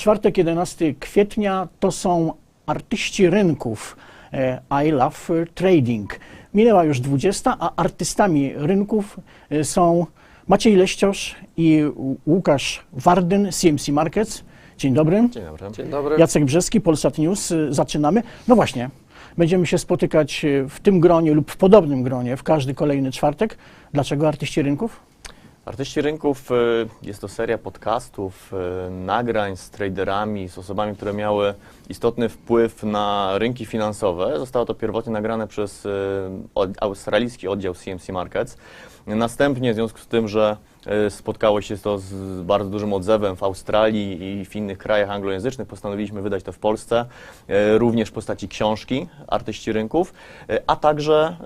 Czwartek, 11 kwietnia to są artyści rynków e, I Love Trading. Minęła już 20, a artystami rynków e, są Maciej Leściosz i Łukasz Wardyn, CMC Markets. Dzień dobry. Dzień dobry. Dzień dobry. Jacek Brzeski, Polsat News. Y, Zaczynamy. No właśnie, będziemy się spotykać w tym gronie lub w podobnym gronie w każdy kolejny czwartek. Dlaczego artyści rynków? Artyści rynków y, jest to seria podcastów, y, nagrań z traderami, z osobami, które miały istotny wpływ na rynki finansowe. Zostało to pierwotnie nagrane przez y, australijski oddział CMC Markets. Następnie, w związku z tym, że spotkało się to z bardzo dużym odzewem w Australii i w innych krajach anglojęzycznych, postanowiliśmy wydać to w Polsce, y, również w postaci książki Artyści Rynków, y, a także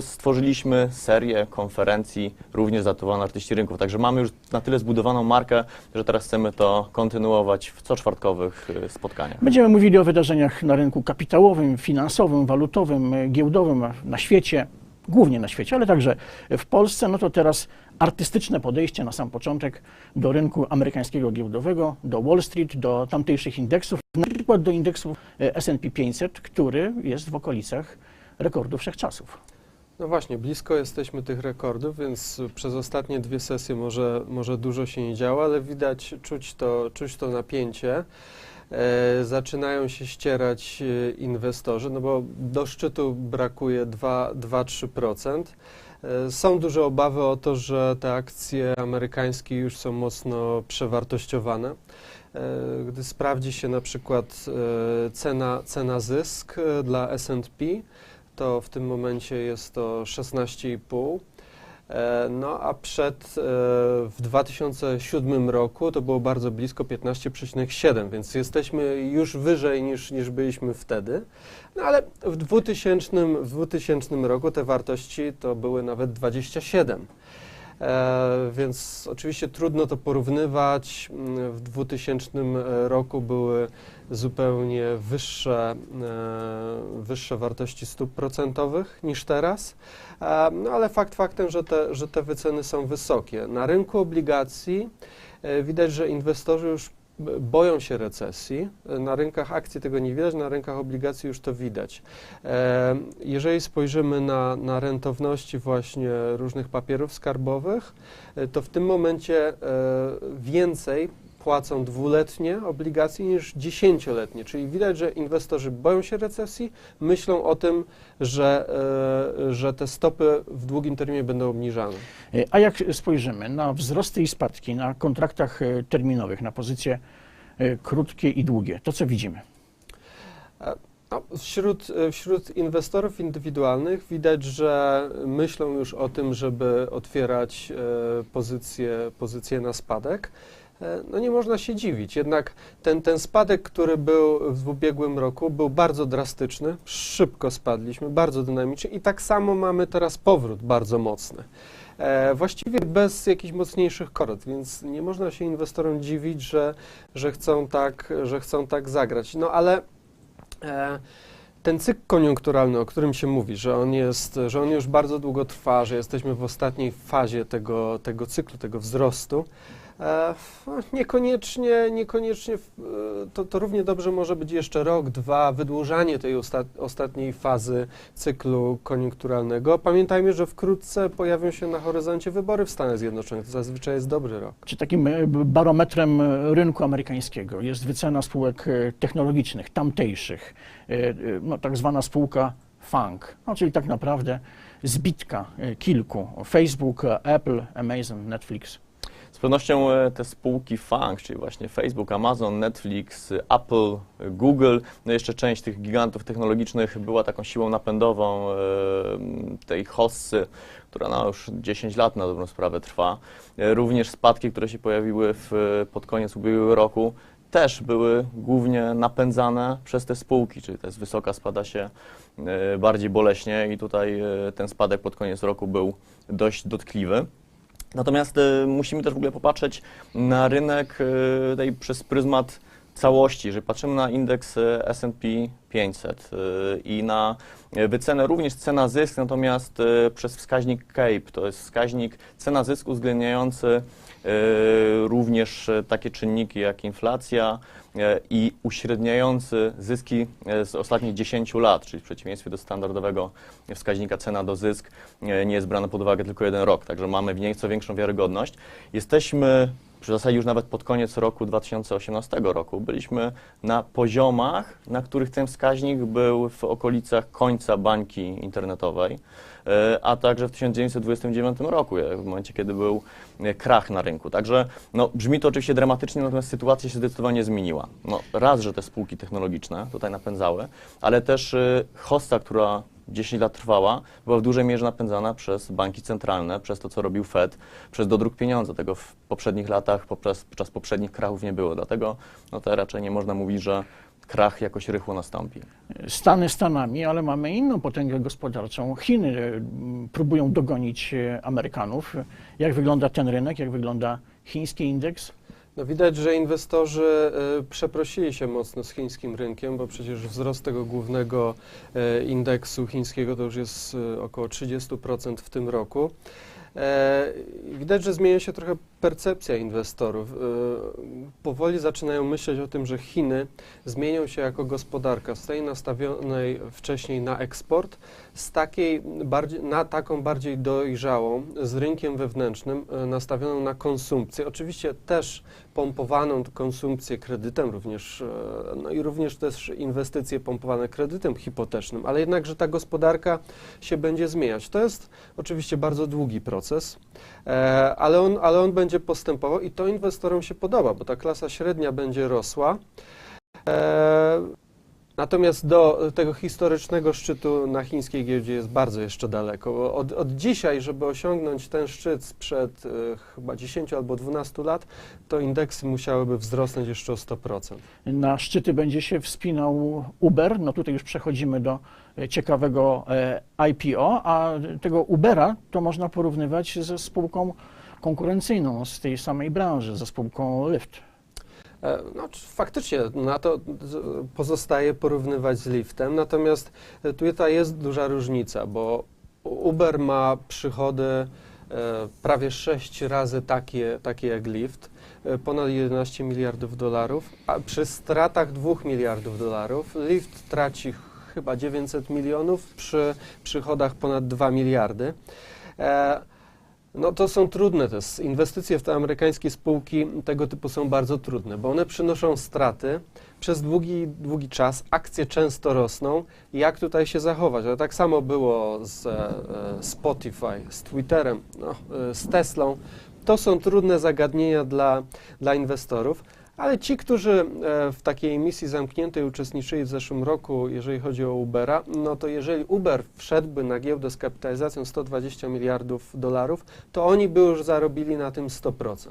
stworzyliśmy serię konferencji również zadawaną Artyści Rynków. Także mamy już na tyle zbudowaną markę, że teraz chcemy to kontynuować w coczwartkowych spotkaniach. Będziemy mówili o wydarzeniach na rynku kapitałowym, finansowym, walutowym, giełdowym na świecie, głównie na świecie, ale także w Polsce. No to teraz artystyczne podejście na sam początek do rynku amerykańskiego giełdowego, do Wall Street, do tamtejszych indeksów, na przykład do indeksu y, S&P 500, który jest w okolicach rekordu wszechczasów. No właśnie, blisko jesteśmy tych rekordów, więc przez ostatnie dwie sesje może, może dużo się nie działo, ale widać, czuć to, czuć to napięcie. E, zaczynają się ścierać e, inwestorzy, no bo do szczytu brakuje 2-3%. E, Są duże obawy o to, że te akcje amerykańskie już są mocno przewartościowane. Gdy sprawdzi się na przykład cena, cena zysk dla S&P, to w tym momencie jest to 16,5. E, No a przed e, w 2007 roku to było bardzo blisko 15,7, więc jesteśmy już wyżej niż, niż byliśmy wtedy. No ale w 2000, w 2000 roku te wartości to były nawet 27. E, więc oczywiście trudno to porównywać. Mm, W 2000 roku były zupełnie wyższe, e, wyższe wartości stóp procentowych niż teraz. E, No ale fakt faktem, że te, że te wyceny są wysokie. Na rynku obligacji e, widać, że inwestorzy już boją się recesji. Na rynkach akcji tego nie widać, na rynkach obligacji już to widać. E, Jeżeli spojrzymy na, na rentowności właśnie różnych papierów skarbowych, e, to w tym momencie e, więcej płacą dwuletnie obligacje niż dziesięcioletnie, czyli widać, że inwestorzy boją się recesji, myślą o tym, że, e, że te stopy w długim terminie będą obniżane. E, A jak spojrzymy na wzrosty i spadki na kontraktach e, terminowych, na pozycje krótkie i długie, to co widzimy? No, wśród, wśród inwestorów indywidualnych widać, że myślą już o tym, żeby otwierać pozycje, pozycje na spadek. E, No nie można się dziwić, jednak ten, ten spadek, który był w ubiegłym roku, był bardzo drastyczny, szybko spadliśmy, bardzo dynamicznie i tak samo mamy teraz powrót bardzo mocny. E, właściwie bez jakichś mocniejszych korekt, więc nie można się inwestorom dziwić, że, że, chcą, tak, że chcą tak zagrać. No ale E, Ten cykl koniunkturalny, o którym się mówi, że on, jest, że on już bardzo długo trwa, że jesteśmy w ostatniej fazie tego, tego cyklu, tego wzrostu, niekoniecznie, niekoniecznie w- e, to, to równie dobrze może być jeszcze rok, dwa, wydłużanie tej osta ostatniej fazy cyklu koniunkturalnego. Pamiętajmy, że wkrótce pojawią się na horyzoncie wybory w Stanach Zjednoczonych. To zazwyczaj jest dobry rok. Czy takim e, barometrem e, rynku amerykańskiego jest wycena spółek e, technologicznych, tamtejszych, e, e, no, tak zwana spółka FANG, no, czyli tak naprawdę zbitka e, kilku, Facebook, e, Apple, Amazon, Netflix. Pewnością e, te spółki FANG, czyli właśnie Facebook, Amazon, Netflix, Apple, Google, no jeszcze część tych gigantów technologicznych była taką siłą napędową e, tej hossy, która no już 10 lat na dobrą sprawę trwa. E, Również spadki, które się pojawiły w, pod koniec ubiegłego roku, też były głównie napędzane przez te spółki, czyli to jest wysoka spada się bardziej boleśnie i tutaj ten spadek pod koniec roku był dość dotkliwy. Natomiast e, musimy też w ogóle popatrzeć na rynek e, tej przez pryzmat całości, jeżeli patrzymy na indeks e, S&P 500 y, i na e, wycenę, również cena zysk, natomiast przez wskaźnik CAPE, to jest wskaźnik cena zysk uwzględniający również takie czynniki jak inflacja i uśredniający zyski z ostatnich 10 lat, czyli w przeciwieństwie do standardowego wskaźnika cena do zysk nie jest brany pod uwagę tylko jeden rok, także mamy w niej co większą wiarygodność. Jesteśmy w zasadzie już nawet pod koniec roku 2018 roku byliśmy na poziomach, na których ten wskaźnik był w okolicach końca bańki internetowej, e, a także w 1929 roku, e, w momencie, kiedy był e, krach na rynku. Także no, brzmi to oczywiście dramatycznie, natomiast sytuacja się zdecydowanie zmieniła. No, raz, że te spółki technologiczne tutaj napędzały, ale też hossa, która 10 lat trwała, była w dużej mierze napędzana przez banki centralne, przez to, co robił Fed, przez dodruk pieniądza. Tego w poprzednich latach, poprzez, podczas poprzednich krachów nie było. Dlatego no, to raczej nie można mówić, że krach jakoś rychło nastąpi. Stany Stanami, ale mamy inną potęgę gospodarczą. Chiny e, próbują dogonić e, Amerykanów. Jak wygląda ten rynek, jak wygląda chiński indeks? No widać, że inwestorzy e, przeprosili się mocno z chińskim rynkiem, bo przecież wzrost tego głównego e, indeksu chińskiego to już jest e, około 30% w tym roku. Widać, że zmienia się trochę percepcja inwestorów. Powoli zaczynają myśleć o tym, że Chiny zmienią się jako gospodarka z tej nastawionej wcześniej na eksport, z takiej na taką bardziej dojrzałą, z rynkiem wewnętrznym, nastawioną na konsumpcję. Oczywiście też pompowaną konsumpcję kredytem, również, e, no i również też inwestycje pompowane kredytem hipotecznym, ale jednakże ta gospodarka się będzie zmieniać. To jest oczywiście bardzo długi proces, e, ale on, ale on będzie postępował i to inwestorom się podoba, bo ta klasa średnia będzie rosła. Natomiast do tego historycznego szczytu na chińskiej giełdzie jest bardzo jeszcze daleko. Od, od dzisiaj, żeby osiągnąć ten szczyt sprzed e, chyba 10 albo 12 lat, to indeksy musiałyby wzrosnąć jeszcze o 100%. Na szczyty będzie się wspinał Uber. No tutaj już przechodzimy do e, ciekawego e, IPO, a tego Ubera to można porównywać ze spółką konkurencyjną z tej samej branży, ze spółką Lyft. E, No, faktycznie na to z- pozostaje porównywać z liftem, natomiast e, tutaj jest duża różnica, bo Uber ma przychody e, prawie 6 razy takie, takie jak Lyft, e, ponad 11 miliardów dolarów, a przy stratach 2 miliardów dolarów Lyft traci ch- chyba 900 milionów przy przychodach ponad 2 miliardy. No to są trudne, te s- inwestycje w te amerykańskie spółki tego typu są bardzo trudne, bo one przynoszą straty przez długi, długi czas, akcje często rosną. Jak tutaj się zachować? Ale tak samo było z e, e, Spotify, z Twitterem, no, e, z Teslą. To są trudne zagadnienia dla, dla inwestorów, ale ci, którzy e, w takiej emisji zamkniętej uczestniczyli w zeszłym roku, jeżeli chodzi o Ubera, no to jeżeli Uber wszedłby na giełdę z kapitalizacją 120 miliardów dolarów, to oni by już zarobili na tym 100%.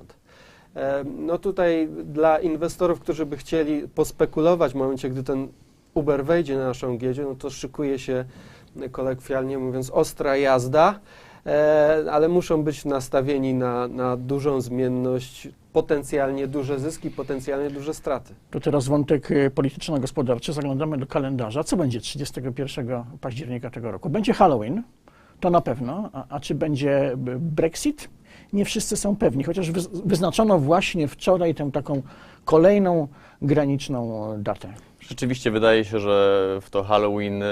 E, No tutaj dla inwestorów, którzy by chcieli pospekulować w momencie, gdy ten Uber wejdzie na naszą giełdę, no to szykuje się e, kolokwialnie mówiąc ostra jazda, ale muszą być nastawieni na, na dużą zmienność, potencjalnie duże zyski, potencjalnie duże straty. To teraz wątek e, polityczno-gospodarczy. Zaglądamy do kalendarza. Co będzie 31 października tego roku? Będzie Halloween, to na pewno. A, a czy będzie Brexit? Nie wszyscy są pewni, chociaż wyz- wyznaczono właśnie wczoraj tę taką kolejną graniczną datę. Rzeczywiście wydaje się, że w to Halloween e,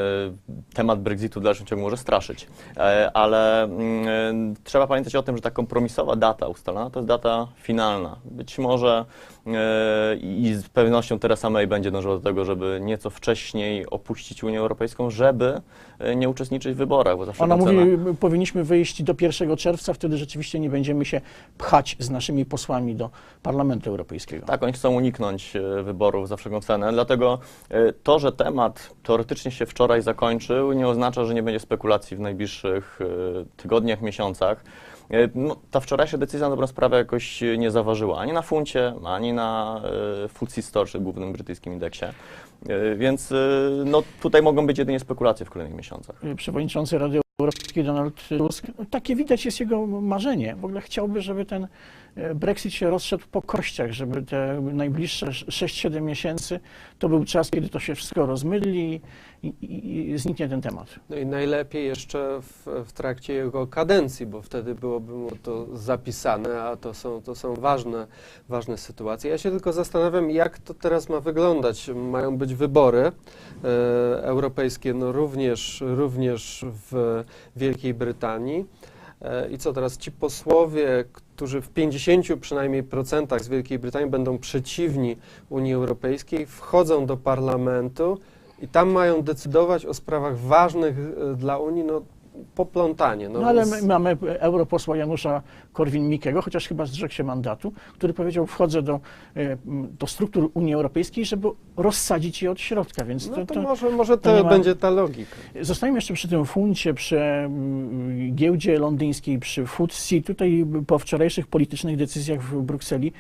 temat Brexitu w dalszym ciągu może straszyć, E, ale mm, e, trzeba pamiętać o tym, że ta kompromisowa data ustalona to jest data finalna. Być może e, i z pewnością Theresa May będzie dążyła do tego, żeby nieco wcześniej opuścić Unię Europejską, żeby nie uczestniczyć w wyborach, bo zawsze Ona mówi, cena- powinniśmy wyjść do 1 czerwca, wtedy rzeczywiście nie będziemy się pchać z naszymi posłami do Parlamentu Europejskiego. Tak, oni chcą uniknąć e, wyborów za wszelką cenę, dlatego e, to, że temat teoretycznie się wczoraj zakończył, nie oznacza, że nie będzie spekulacji w najbliższych e, tygodniach, miesiącach. E, No, ta wczorajsza decyzja na dobrą sprawę jakoś nie zaważyła ani na funcie, ani na e, FTSE 100, czy głównym brytyjskim indeksie. E, Więc no, tutaj mogą być jedynie spekulacje w kolejnych miesiącach. przewodniczący Rady Europejskiej Donald Tusk, takie widać jest jego marzenie. W ogóle chciałby, żeby ten Brexit się rozszedł po kościach, żeby te najbliższe 6-7 miesięcy to był czas, kiedy to się wszystko rozmydli i, i, i zniknie ten temat. No i najlepiej jeszcze w, w trakcie jego kadencji, bo wtedy byłoby mu to zapisane, a to są, to są ważne, ważne sytuacje. Ja się tylko zastanawiam, jak to teraz ma wyglądać. Mają być wybory e, europejskie, no również, również w Wielkiej Brytanii. E, I co teraz? Ci posłowie, którzy w 50 przynajmniej procentach z Wielkiej Brytanii będą przeciwni Unii Europejskiej, wchodzą do parlamentu i tam mają decydować o sprawach ważnych e, dla Unii, no poplątanie. No, ale więc- my mamy europosła Janusza Korwin-Mikkego, chociaż chyba zrzekł się mandatu, który powiedział, wchodzę do, e, do struktur Unii Europejskiej, żeby rozsadzić je od środka, więc No to, to, to, może, może to to, ma- będzie ta logika. Zostańmy jeszcze przy tym funcie, przy mm, giełdzie londyńskiej, przy FTSE. Tutaj po wczorajszych politycznych decyzjach w Brukseli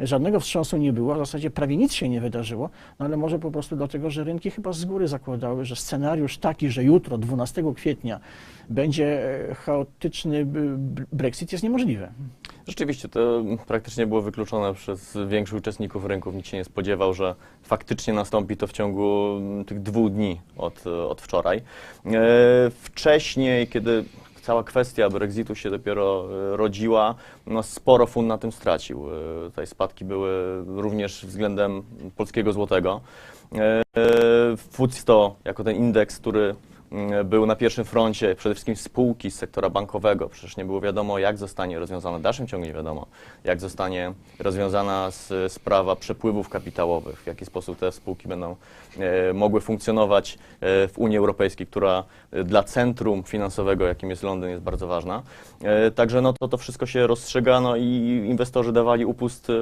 żadnego wstrząsu nie było, w zasadzie prawie nic się nie wydarzyło, no ale może po prostu dlatego, że rynki chyba z góry zakładały, że scenariusz taki, że jutro, 12 kwietnia, będzie e, chaotyczny Brexit jest niemożliwy. Rzeczywiście to praktycznie było wykluczone przez większych uczestników rynków. Nikt się nie spodziewał, że faktycznie nastąpi to w ciągu tych dwóch dni od, od wczoraj. E, Wcześniej, kiedy cała kwestia Brexitu się dopiero e, rodziła, no sporo fund na tym stracił. E, Tutaj spadki były również względem polskiego złotego. E, FTSE 100 jako ten indeks, który mm, był na pierwszym froncie, przede wszystkim spółki z sektora bankowego. Przecież nie było wiadomo, jak zostanie rozwiązana, w dalszym ciągu nie wiadomo, jak zostanie rozwiązana sprawa przepływów kapitałowych, w jaki sposób te spółki będą e, mogły funkcjonować e, w Unii Europejskiej, która e, dla centrum finansowego, jakim jest Londyn, jest bardzo ważna. E, Także no to, to wszystko się rozstrzega no i inwestorzy dawali upust, e,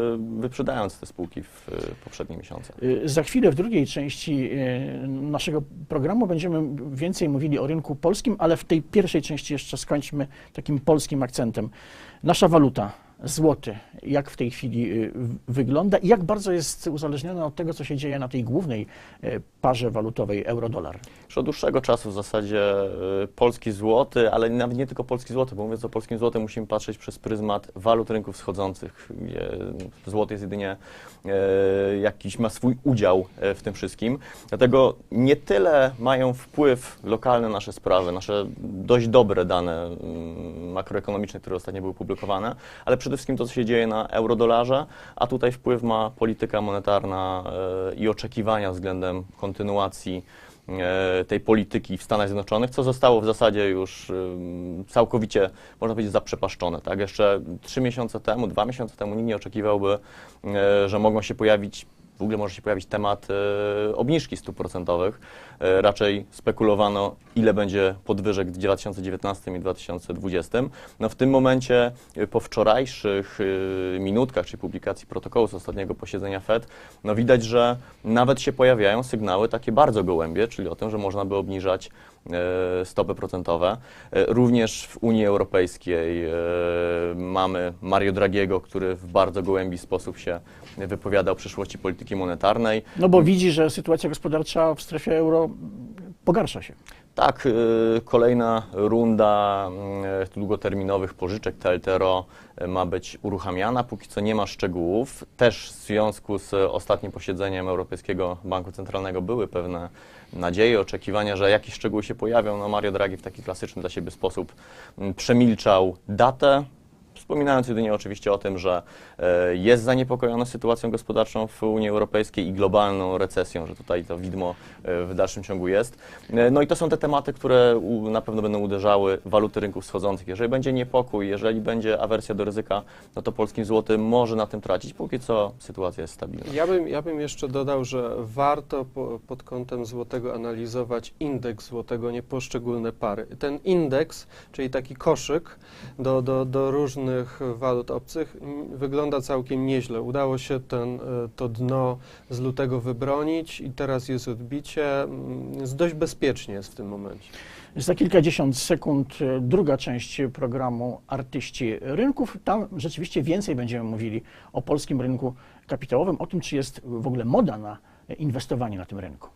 wyprzedając te spółki w e, poprzednich miesiącach. Y, Za chwilę w drugiej części naszego programu będziemy więcej mówili o rynku polskim, ale w tej pierwszej części jeszcze skończmy takim polskim akcentem. Nasza waluta, złoty, jak w tej chwili y, wygląda i jak bardzo jest uzależniona od tego, co się dzieje na tej głównej y, parze walutowej euro-dolar. Już od dłuższego czasu w zasadzie y, polski złoty, ale nawet nie tylko polski złoty, bo mówiąc o polskim złotym musimy patrzeć przez pryzmat walut rynków wschodzących. gdzie Złoty jest jedynie jakiś, ma swój udział w tym wszystkim. Dlatego nie tyle mają wpływ lokalne nasze sprawy, nasze dość dobre dane y, makroekonomiczne, które ostatnio były publikowane, ale przede wszystkim to, co się dzieje na eurodolarze, a tutaj wpływ ma polityka monetarna y, i oczekiwania względem kontynuacji e, tej polityki w Stanach Zjednoczonych, co zostało w zasadzie już ym, całkowicie, można powiedzieć, zaprzepaszczone. Tak? Jeszcze trzy miesiące temu, dwa miesiące temu nikt nie oczekiwałby, e, że mogą się pojawić w ogóle może się pojawić temat e, obniżki stóp procentowych. E, raczej spekulowano, ile będzie podwyżek w 2019 i 2020. No w tym momencie, e, po wczorajszych e, minutkach, czy publikacji protokołu z ostatniego posiedzenia Fed, no widać, że nawet się pojawiają sygnały takie bardzo gołębie, czyli o tym, że można by obniżać stopy procentowe. E, Również w Unii Europejskiej e, mamy Mario Draghiego, który w bardzo gołębi sposób się wypowiada o przyszłości polityki monetarnej. No bo widzi, że sytuacja gospodarcza w strefie euro pogarsza się. Tak, y, kolejna runda y, długoterminowych pożyczek TLTRO y, ma być uruchamiana. Póki co nie ma szczegółów. Też w związku z ostatnim posiedzeniem Europejskiego Banku Centralnego były pewne nadzieje, oczekiwania, że jakieś szczegóły się pojawią. No Mario Draghi w taki klasyczny dla siebie sposób mm, przemilczał datę. Wspominając jedynie oczywiście o tym, że e, jest zaniepokojony sytuacją gospodarczą w Unii Europejskiej i globalną recesją, że tutaj to widmo e, w dalszym ciągu jest. E, No i to są te tematy, które na pewno będą uderzały waluty rynków wschodzących. Jeżeli będzie niepokój, jeżeli będzie awersja do ryzyka, no to polskim złotym może na tym tracić. Póki co sytuacja jest stabilna. Ja bym, ja bym jeszcze dodał, że warto po, pod kątem złotego analizować indeks złotego, nie poszczególne pary. Ten indeks, czyli taki koszyk do, do, do różnych walut obcych, wygląda całkiem nieźle. Udało się ten, e, to dno z lutego wybronić i teraz jest odbicie. dość bezpiecznie jest w tym momencie. Za kilkadziesiąt sekund e, druga część programu Artyści Rynków. Tam rzeczywiście więcej będziemy mówili o polskim rynku kapitałowym, o tym, czy jest w ogóle moda na inwestowanie na tym rynku.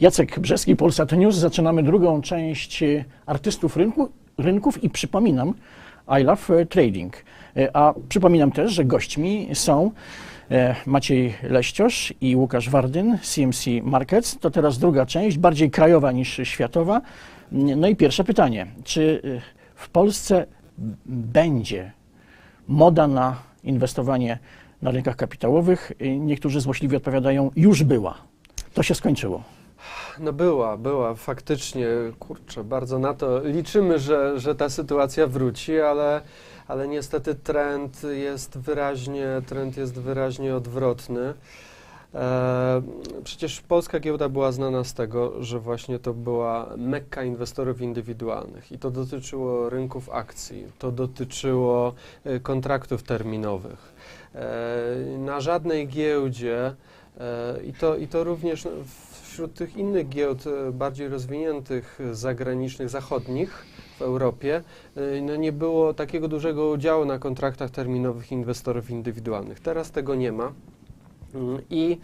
Jacek Brzeski, Polsat News. Zaczynamy drugą część e, artystów rynku, rynków i przypominam, I love e, trading. E, A przypominam też, że gośćmi są Maciej Leściosz i Łukasz Wardyn, CMC Markets. To teraz druga część, bardziej krajowa niż światowa. No i pierwsze pytanie. Czy w Polsce będzie moda na inwestowanie na rynkach kapitałowych? Niektórzy złośliwie odpowiadają, już była. To się skończyło. No była, była, faktycznie, kurczę, bardzo na to liczymy, że, że ta sytuacja wróci, ale, ale niestety trend jest wyraźnie, trend jest wyraźnie odwrotny. E, przecież polska giełda była znana z tego, że właśnie to była mekka inwestorów indywidualnych i to dotyczyło rynków akcji, to dotyczyło e, kontraktów terminowych. E, na żadnej giełdzie e, i to, I to również no, wśród tych innych giełd e, bardziej rozwiniętych, e, zagranicznych, zachodnich w Europie, e, no nie było takiego dużego udziału na kontraktach terminowych inwestorów indywidualnych. Teraz tego nie ma. Mm, I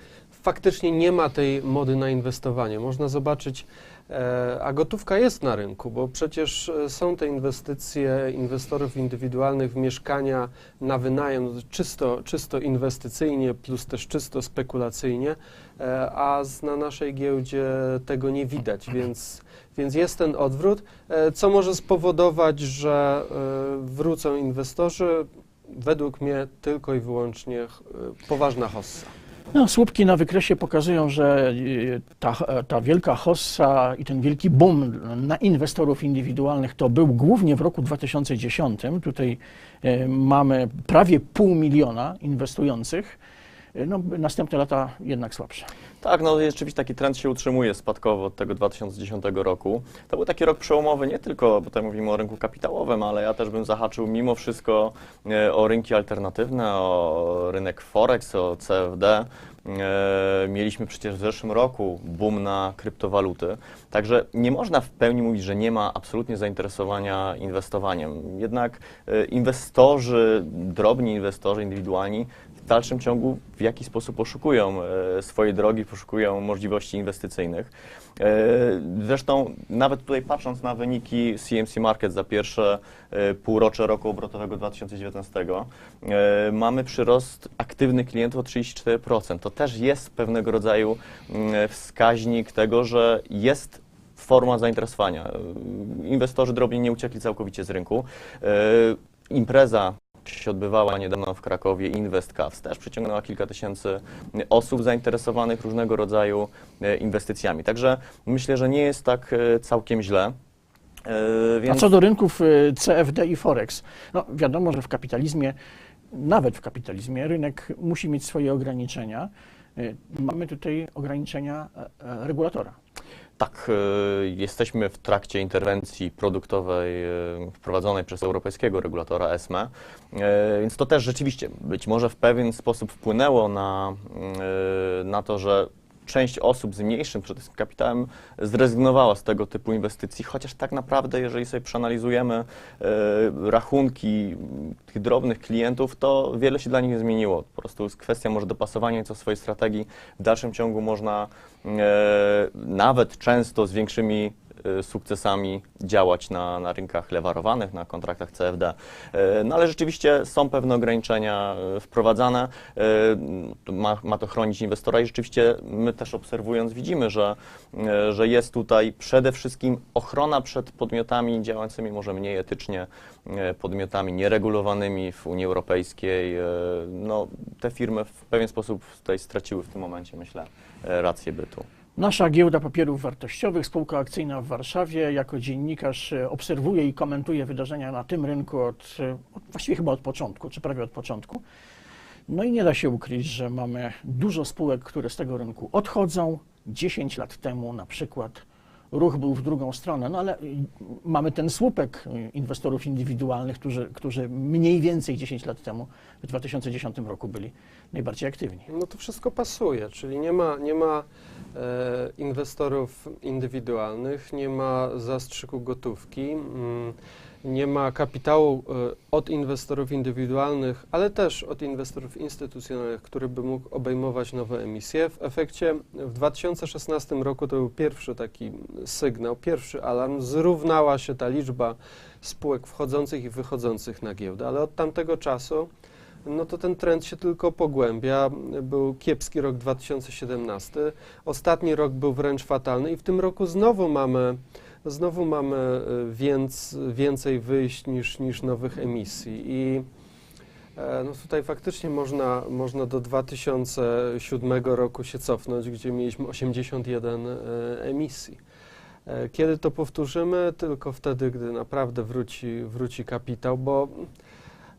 faktycznie nie ma tej mody na inwestowanie. Można zobaczyć, e, a gotówka jest na rynku, bo przecież e, są te inwestycje inwestorów indywidualnych w mieszkania na wynajem czysto, czysto inwestycyjnie, plus też czysto spekulacyjnie, e, a na naszej giełdzie tego nie widać, więc, więc jest ten odwrót, co może spowodować, że wrócą inwestorzy. Według mnie tylko i wyłącznie poważna hossa. No, słupki na wykresie pokazują, że y, ta, ta wielka hossa i ten wielki boom na inwestorów indywidualnych to był głównie w roku 2010. Tutaj y, mamy prawie pół miliona inwestujących. No, następne lata jednak słabsze. Tak, no rzeczywiście taki trend się utrzymuje spadkowo od tego 2010 roku. To był taki rok przełomowy nie tylko, bo tutaj mówimy o rynku kapitałowym, ale ja też bym zahaczył mimo wszystko e, o rynki alternatywne, o rynek Forex, o CFD. E, Mieliśmy przecież w zeszłym roku boom na kryptowaluty, także nie można w pełni mówić, że nie ma absolutnie zainteresowania inwestowaniem. Jednak e, inwestorzy, drobni inwestorzy indywidualni w dalszym ciągu w jakiś sposób poszukują e, swojej drogi, poszukują możliwości inwestycyjnych. E, Zresztą nawet tutaj patrząc na wyniki CMC Market za pierwsze e, półrocze roku obrotowego 2019, e, mamy przyrost aktywnych klientów o 34%. To też jest pewnego rodzaju mm, wskaźnik tego, że jest forma zainteresowania. Inwestorzy drobni nie uciekli całkowicie z rynku. Impreza się odbywała niedawno w Krakowie, Invest Cavs, też przyciągnęła kilka tysięcy osób zainteresowanych różnego rodzaju e, inwestycjami. Także myślę, że nie jest tak e, całkiem źle. E, A Więc... co do rynków y, CFD i Forex, no wiadomo, że w kapitalizmie, nawet w kapitalizmie, rynek musi mieć swoje ograniczenia. Y, Mamy tutaj ograniczenia e, e, regulatora. Tak, e, jesteśmy w trakcie interwencji produktowej e, wprowadzonej przez europejskiego regulatora ESME, e, więc to też rzeczywiście być może w pewien sposób wpłynęło na, e, na to, że część osób z mniejszym przede wszystkim kapitałem zrezygnowała z tego typu inwestycji, chociaż tak naprawdę, jeżeli sobie przeanalizujemy e, rachunki tych drobnych klientów, to wiele się dla nich zmieniło. Po prostu jest kwestia może dopasowania nieco swojej strategii. W dalszym ciągu można e, nawet często z większymi sukcesami działać na, na rynkach lewarowanych, na kontraktach CFD. E, No ale rzeczywiście są pewne ograniczenia e, wprowadzane. Ma, ma to chronić inwestora i rzeczywiście my też obserwując widzimy, że, że jest tutaj przede wszystkim ochrona przed podmiotami działającymi może mniej etycznie, podmiotami nieregulowanymi w Unii Europejskiej. No, te firmy w pewien sposób tutaj straciły w tym momencie, myślę, rację bytu. Nasza giełda papierów wartościowych, spółka akcyjna w Warszawie, jako dziennikarz e, obserwuje i komentuje wydarzenia na tym rynku od, e, od właściwie chyba od początku, czy prawie od początku. No i nie da się ukryć, że mamy dużo spółek, które z tego rynku odchodzą. 10 lat temu na przykład ruch był w drugą stronę, no ale y, mamy ten słupek inwestorów indywidualnych, którzy, którzy mniej więcej 10 lat temu, w 2010 roku byli najbardziej aktywni. No to wszystko pasuje, czyli nie ma, nie ma e, inwestorów indywidualnych, nie ma zastrzyku gotówki. Mm, nie ma kapitału e, od inwestorów indywidualnych, ale też od inwestorów instytucjonalnych, który by mógł obejmować nowe emisje. W efekcie w 2016 roku to był pierwszy taki sygnał, pierwszy alarm. Zrównała się ta liczba spółek wchodzących i wychodzących na giełdę, ale od tamtego czasu no to ten trend się tylko pogłębia. Był kiepski rok 2017, ostatni rok był wręcz fatalny i w tym roku znowu mamy, znowu mamy e, więc, więcej wyjść niż, niż nowych emisji. I e, no tutaj faktycznie można, można do 2007 roku się cofnąć, gdzie mieliśmy 81 e, emisji. E, Kiedy to powtórzymy? Tylko wtedy, gdy naprawdę wróci, wróci kapitał, bo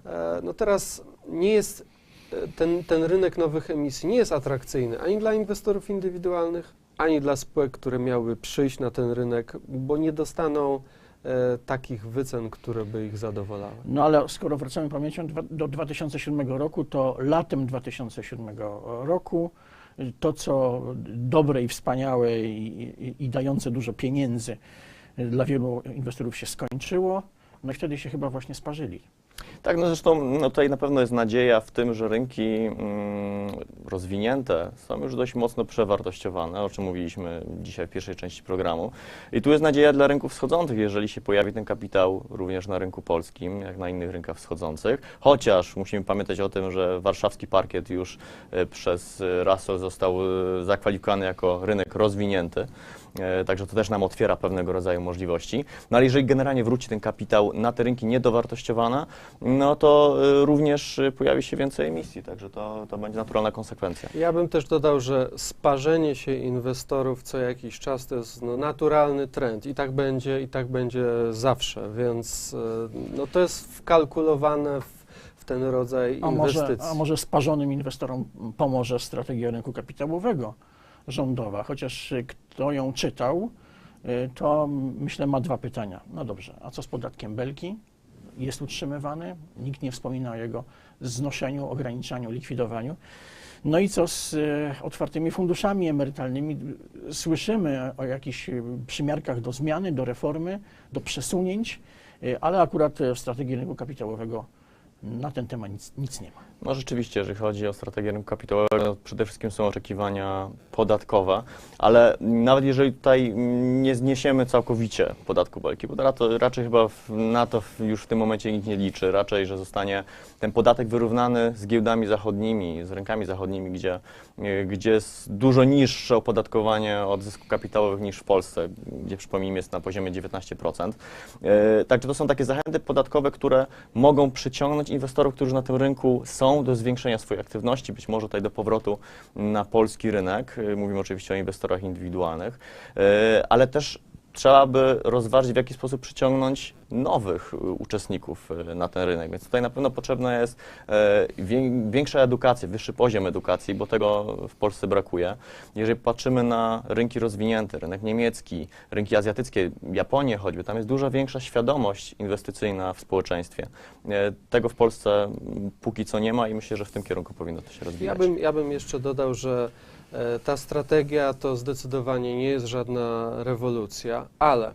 e, no teraz nie jest e, ten, ten rynek nowych emisji nie jest atrakcyjny ani dla inwestorów indywidualnych, ani dla spółek, które miały przyjść na ten rynek, bo nie dostaną e, takich wycen, które by ich zadowalały. No ale skoro wracamy pamięcią do 2007 roku, to latem 2007 roku to, co dobre i wspaniałe i, i, i dające dużo pieniędzy dla wielu inwestorów się skończyło, no i wtedy się chyba właśnie sparzyli. Tak, no zresztą no tutaj na pewno jest nadzieja w tym, że rynki mm, rozwinięte są już dość mocno przewartościowane, o czym mówiliśmy dzisiaj w pierwszej części programu. I tu jest nadzieja dla rynków wschodzących, jeżeli się pojawi ten kapitał również na rynku polskim, jak na innych rynkach wschodzących. Chociaż musimy pamiętać o tym, że warszawski parkiet już e, przez e, Russell został e, zakwalifikowany jako rynek rozwinięty. E, Także to też nam otwiera pewnego rodzaju możliwości. No ale jeżeli generalnie wróci ten kapitał na te rynki niedowartościowane, no to e, również pojawi się więcej emisji, także to, to będzie naturalna konsekwencja. Ja bym też dodał, że sparzenie się inwestorów co jakiś czas to jest no, naturalny trend i tak będzie, i tak będzie zawsze, więc e, no, to jest wkalkulowane w, w ten rodzaj A może, inwestycji. a może sparzonym inwestorom pomoże strategia rynku kapitałowego rządowa, chociaż y, kto ją czytał, y, to myślę ma dwa pytania. No dobrze, a co z podatkiem Belki? Jest utrzymywany, nikt nie wspomina o jego znoszeniu, ograniczaniu, likwidowaniu. No i co z y, otwartymi funduszami emerytalnymi? Słyszymy o jakichś przymiarkach do zmiany, do reformy, do przesunięć, ale akurat w strategii rynku kapitałowego na ten temat nic, nic nie ma. No rzeczywiście, jeżeli chodzi o strategię rynku kapitałowego, no przede wszystkim są oczekiwania podatkowe, ale nawet jeżeli tutaj nie zniesiemy całkowicie podatku belki, bo to, raczej chyba w, na to już w tym momencie nikt nie liczy, raczej, że zostanie ten podatek wyrównany z giełdami zachodnimi, z rynkami zachodnimi, gdzie, gdzie jest dużo niższe opodatkowanie od zysków kapitałowych niż w Polsce, gdzie przypomnijmy jest na poziomie 19%. E, Także to są takie zachęty podatkowe, które mogą przyciągnąć inwestorów, którzy na tym rynku są do zwiększenia swojej aktywności, być może tutaj do powrotu na polski rynek. E, Mówimy oczywiście o inwestorach indywidualnych, e, ale też trzeba by rozważyć, w jaki sposób przyciągnąć nowych e, uczestników e, na ten rynek. Więc tutaj na pewno potrzebna jest wię- większa edukacja, wyższy poziom edukacji, bo tego w Polsce brakuje. Jeżeli patrzymy na rynki rozwinięte, rynek niemiecki, rynki azjatyckie, Japonię choćby, tam jest dużo większa świadomość inwestycyjna w społeczeństwie. Tego w Polsce m, póki co nie ma i myślę, że w tym kierunku powinno to się Ja rozwijać. bym, ja bym jeszcze dodał, że e, ta strategia to zdecydowanie nie jest żadna rewolucja, ale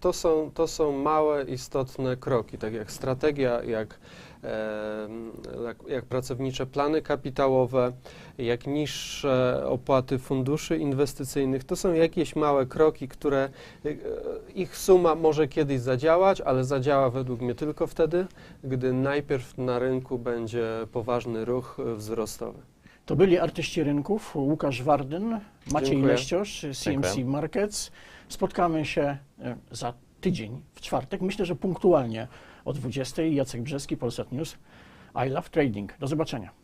to są, to są małe, istotne kroki, tak jak strategia, jak, e, jak, jak pracownicze plany kapitałowe, jak niższe opłaty funduszy inwestycyjnych. To są jakieś małe kroki, które e, ich suma może kiedyś zadziałać, ale zadziała według mnie tylko wtedy, gdy najpierw na rynku będzie poważny ruch e, wzrostowy. To byli artyści rynków, Łukasz Wardyn, Maciej Dziękuję. Leściosz, CMC Dziękuję. Markets. Spotkamy się e, za tydzień, w czwartek, myślę, że punktualnie o 20. Jacek Brzeski, Polsat News. I love trading. Do zobaczenia.